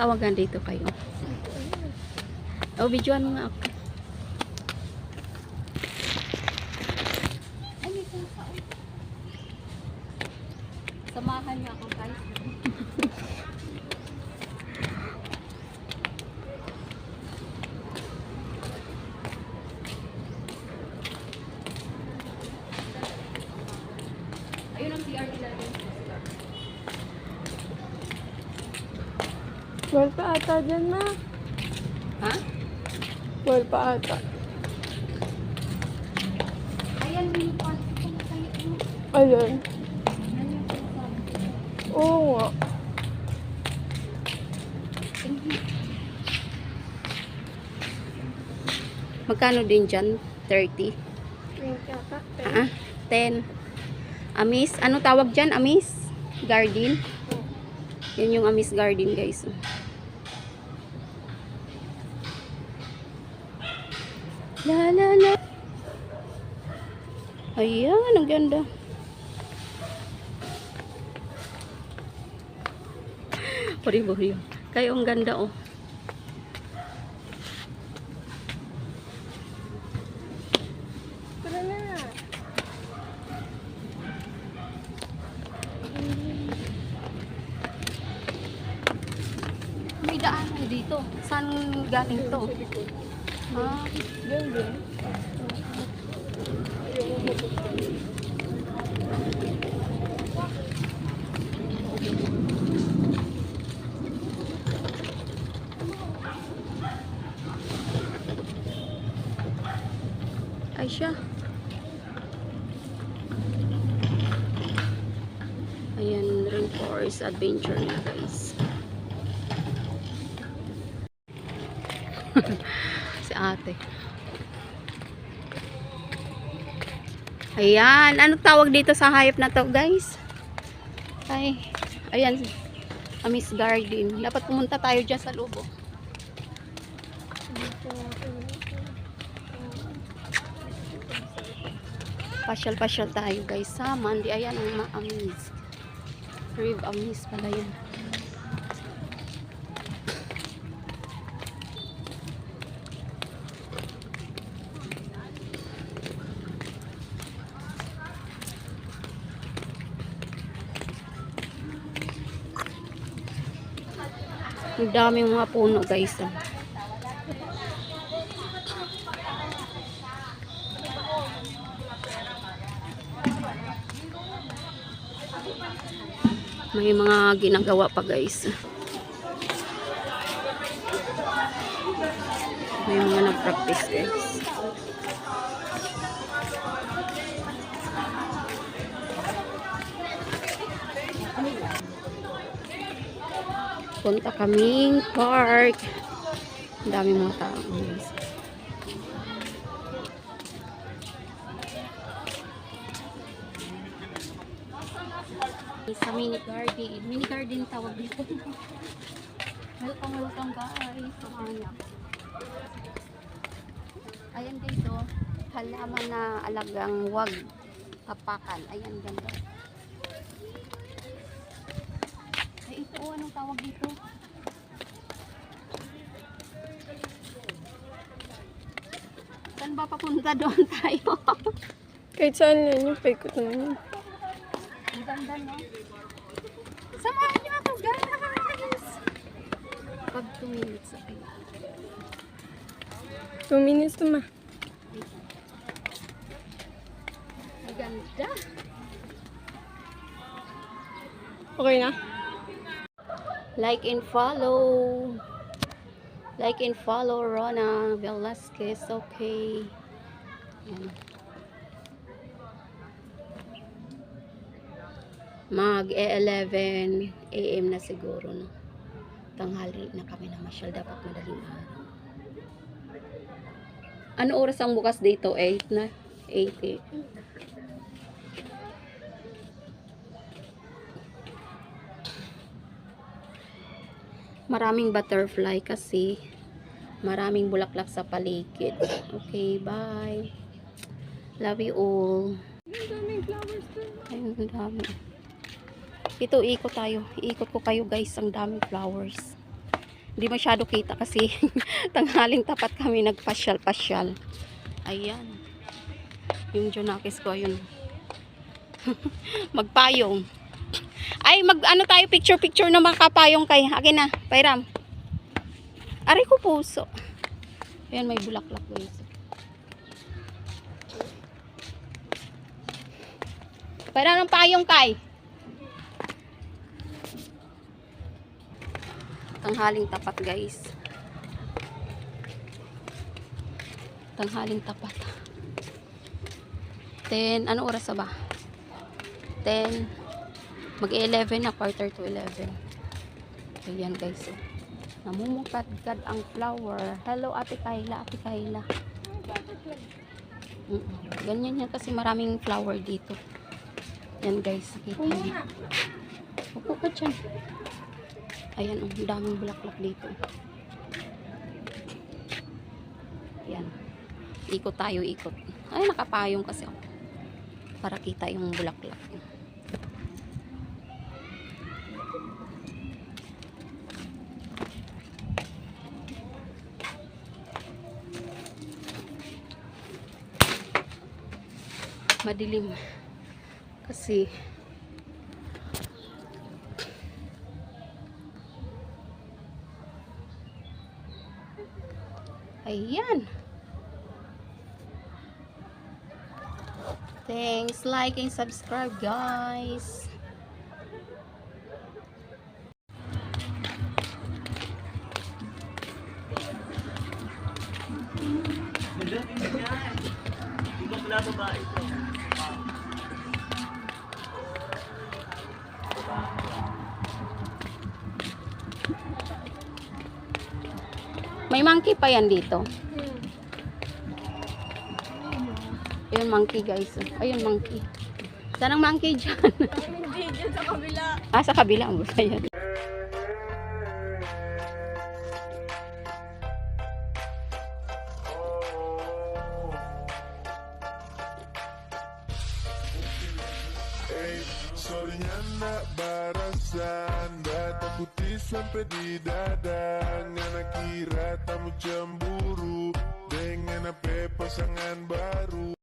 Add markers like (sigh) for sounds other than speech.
tawagan dito kayo? O, videoan mo nga ako. Samahan niyo ako, guys. (laughs) Wal pa ata dyan na. Ha? Wal pa ata. Ayan, tayo. Ayun. Ayan. Oo nga. Magkano din dyan? 30? Yung kaka. Ah, 10. Amis, ano tawag dyan? Amis? Garden? Yan yung Amis Garden, guys. La la la. Ayan, ang ganda. Pari-pari. Kayo ang ganda, oh. May daanan dito. Saan galing to? Ah, Diyan din. ay siya. Ayan, Rainforest Adventure na guys. (laughs) ate. Ayan, ano tawag dito sa hayop na to guys? Ay, ayan, Amis Garden. Dapat pumunta tayo dyan sa lubo. Pasyal-pasyal tayo guys sa Mandi. Ayan ang ma-amis. Rib amis pala yun. Ang daming mga puno guys. ah. May mga ginagawa pa guys. May mga nag-practice guys. Punta kaming park. Ang dami mga tao sa mini garden. Mini garden tawag dito. welcome, welcome guys. Ako. Ayan guys oh. Halaman na alagang wag tapakan. Ayan ganda. Oh, anong tawag dito? Saan ba papunta doon (laughs) tayo? Kahit saan yan yung paikot na yun. Ang ganda no? Samahan niyo ako guys! Pag 2 minutes ay. Two minutes to ma. Ang ganda. Okay na? Like and follow. Like and follow Rona Velasquez. Okay. Yan. Mag 11 AM na siguro no. Tanghali na kami na masyal dapat madaling araw. Ano oras ang bukas dito? 8 na? 8 eh. Maraming butterfly kasi maraming bulaklak sa paligid. Okay, bye. Love you all. Ayun, dami. Ito, ikot tayo. Ikot ko kayo guys. Ang daming flowers. Hindi masyado kita kasi (laughs) tanghaling tapat kami nagpasyal-pasyal. Ayan. Yung Jonakis ko, yun. (laughs) Magpayong. Ay, mag ano tayo picture-picture na makapayong kay. Akin na, pairam. Aray ko puso. Ayan, may bulaklak guys. Pairam ng payong kay. Tanghaling tapat guys. Tanghaling tapat. 10, ano oras na ba? 10, mag-11 na, quarter to 11. Ayan guys. Oh. Namumukadkad ang flower. Hello, Ate Kayla, Ate Kayla. Mm -mm. Ganyan yan kasi maraming flower dito. Yan guys, kita niyo. Upo ka dyan. Ayan, oh, ang daming bulaklak dito. Ayan. Ikot tayo, ikot. Ay, nakapayong kasi ako. Para kita yung bulaklak. Madilim. Kasi Ayan. Thanks, like and subscribe, guys. May monkey pa yan dito. Ayun, monkey guys. Ayun, monkey. Saan ang monkey dyan? Hindi, dyan sa kabila. ah, sa kabila. Ang yan. Ey, sorry anak barasan Data putih sampai di dada. Ngana kira tamu cemburu. Dengan apa pasangan baru